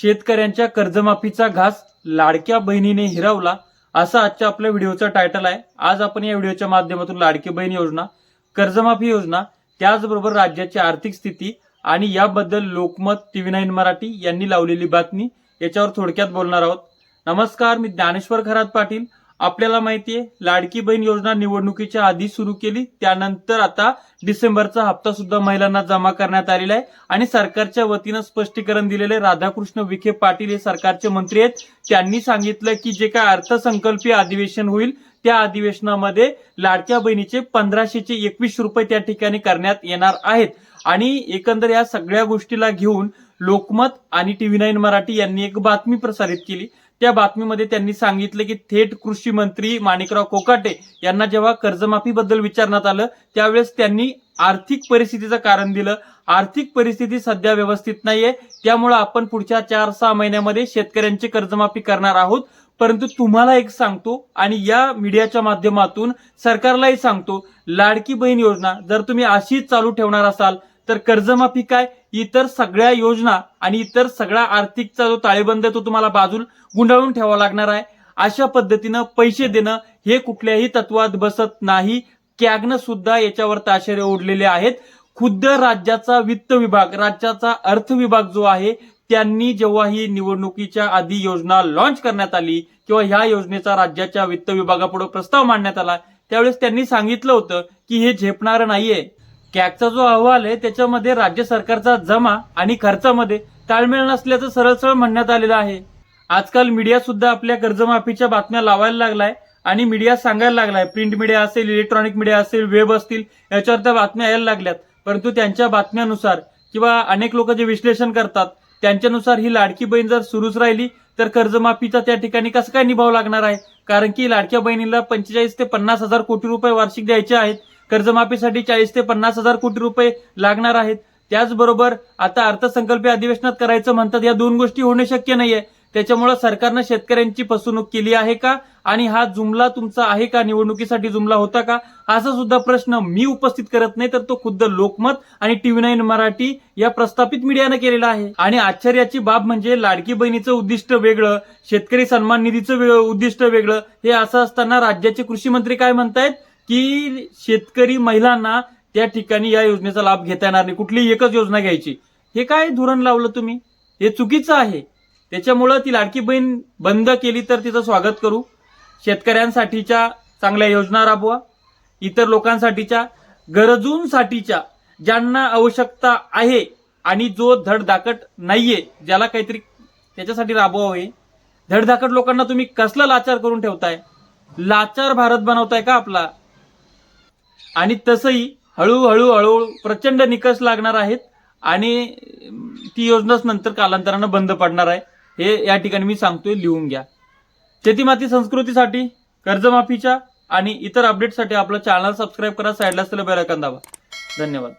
शेतकऱ्यांच्या कर्जमाफीचा घास लाडक्या बहिणीने हिरावला असा आजच्या आपल्या व्हिडिओचा टायटल आहे. आज आपण या व्हिडिओच्या माध्यमातून लाडकी बहीण योजना कर्जमाफी योजना त्याचबरोबर राज्याची आर्थिक स्थिती आणि याबद्दल लोकमत टीव्ही नाईन मराठी यांनी लावलेली बातमी याच्यावर थोडक्यात बोलणार आहोत. नमस्कार मी ज्ञानेश्वर खरात पाटील. आपल्याला माहितीये लाडकी बहीण योजना निवडणुकीच्या आधी सुरू केली त्यानंतर आता डिसेंबरचा हप्ता सुद्धा महिलांना जमा करण्यात आलेला आहे. आणि सरकारच्या वतीनं स्पष्टीकरण दिलेले राधाकृष्ण विखे पाटील हे सरकारचे मंत्री आहेत. त्यांनी सांगितलं की जे काय अर्थसंकल्पीय अधिवेशन होईल त्या अधिवेशनामध्ये लाडक्या बहिणीचे पंधराशेचे एकवीस रुपये त्या ठिकाणी करण्यात येणार आहेत. आणि एकंदर या सगळ्या गोष्टीला घेऊन लोकमत आणि टीव्ही नाईन मराठी यांनी एक बातमी प्रसारित केली. त्या बातमीमध्ये त्यांनी सांगितलं की थेट कृषी मंत्री माणिकराव कोकाटे यांना जेव्हा कर्जमाफीबद्दल विचारण्यात आलं त्यावेळेस त्यांनी आर्थिक परिस्थितीचं कारण दिलं. आर्थिक परिस्थिती सध्या व्यवस्थित नाहीये. त्यामुळे आपण पुढच्या चार सहा महिन्यामध्ये शेतकऱ्यांची कर्जमाफी करणार आहोत. परंतु तुम्हाला एक सांगतो आणि या मीडियाच्या माध्यमातून सरकारलाही सांगतो लाडकी बहीण योजना जर तुम्ही अशीच चालू ठेवणार असाल तर कर्जमाफी काय? इतर सगळ्या योजना आणि इतर सगळा आर्थिकचा जो ताळेबंद आहे तो तुम्हाला बाजूला गुंडाळून ठेवावा लागणार आहे. अशा पद्धतीनं पैसे देणं हे कुठल्याही तत्वात बसत नाही. कॅगनं सुद्धा याच्यावर ताशेरे ओढलेले आहेत. खुद्द राज्याचा वित्त विभाग राज्याचा अर्थ विभाग जो आहे त्यांनी जेव्हा ही निवडणुकीच्या आधी योजना लॉन्च करण्यात आली किंवा ह्या योजनेचा राज्याच्या वित्त विभागापुढे प्रस्ताव मांडण्यात आला त्यावेळेस त्यांनी सांगितलं होतं की हे झेपणारं नाहीये. कॅगचा जो अहवाल आहे त्याच्यामध्ये राज्य सरकारचा जमा आणि खर्चामध्ये ताळमेळ नसल्याचं सरळ सरळ म्हणण्यात आलेलं आहे. आजकाल मीडिया सुद्धा आपल्या कर्जमाफीच्या बातम्या लावायला लागलाय आणि मीडिया सांगायला लागलाय. प्रिंट मीडिया असेल इलेक्ट्रॉनिक मीडिया असेल वेब असतील याच्यावर त्या बातम्या यायला लागल्यात. परंतु त्यांच्या बातम्यानुसार किंवा अनेक लोक जे विश्लेषण करतात त्यांच्यानुसार ही लाडकी बहीण जर सुरूच राहिली तर कर्जमाफीचा त्या ठिकाणी कसं काय निभाव लागणार आहे? कारण की लाडक्या बहिणीला पंचेचाळीस ते पन्नास हजार कोटी रुपये वार्षिक द्यायचे आहेत. कर्जमाफीसाठी चाळीस ते पन्नास हजार कोटी रुपये लागणार आहेत. त्याचबरोबर आता अर्थसंकल्पीय अधिवेशनात करायचं म्हणतात या दोन गोष्टी होणे शक्य नाहीये. त्याच्यामुळे सरकारनं शेतकऱ्यांची फसवणूक केली आहे का? आणि हा जुमला तुमचा आहे का? निवडणुकीसाठी जुमला होता का? असा सुद्धा प्रश्न मी उपस्थित करत नाही तर तो खुद्द लोकमत आणि टीव्ही नाईन मराठी या प्रस्थापित मीडियानं केलेला आहे. आणि आश्चर्याची बाब म्हणजे लाडकी बहिणीचं उद्दिष्ट वेगळं शेतकरी सन्मान निधीचं उद्दिष्ट वेगळं. हे असं असताना राज्याचे कृषी मंत्री काय म्हणतायत? की शेतकरी महिलांना त्या ठिकाणी या योजनेचा लाभ घेता येणार नाही. कुठलीही एकच योजना घ्यायची. हे काय धोरण लावलं तुम्ही? हे चुकीचं आहे. त्याच्यामुळं ती लाडकी बहीण बंद केली तर तिचं स्वागत करू. शेतकऱ्यांसाठीच्या चांगल्या योजना राबवा. इतर लोकांसाठीच्या गरजूंसाठीच्या ज्यांना आवश्यकता आहे आणि जो धडधाकट नाहीये ज्याला काहीतरी त्याच्यासाठी राबवावं हे. धडधाकट लोकांना तुम्ही कसला लाचार करून ठेवताय? लाचार भारत बनवताय का आपला? आणि तसंही हळूहळू हळूहळू प्रचंड निकष लागणार आहेत आणि ती योजनाच नंतर कालांतरानं बंद पडणार आहे. हे या ठिकाणी मी सांगतोय लिहून घ्या. शेतीमाती संस्कृतीसाठी कर्जमाफीच्या आणि इतर अपडेटसाठी आपलं चॅनल सबस्क्राईब करा साईडला असलेलं बेल आयकॉन दाबा. धन्यवाद.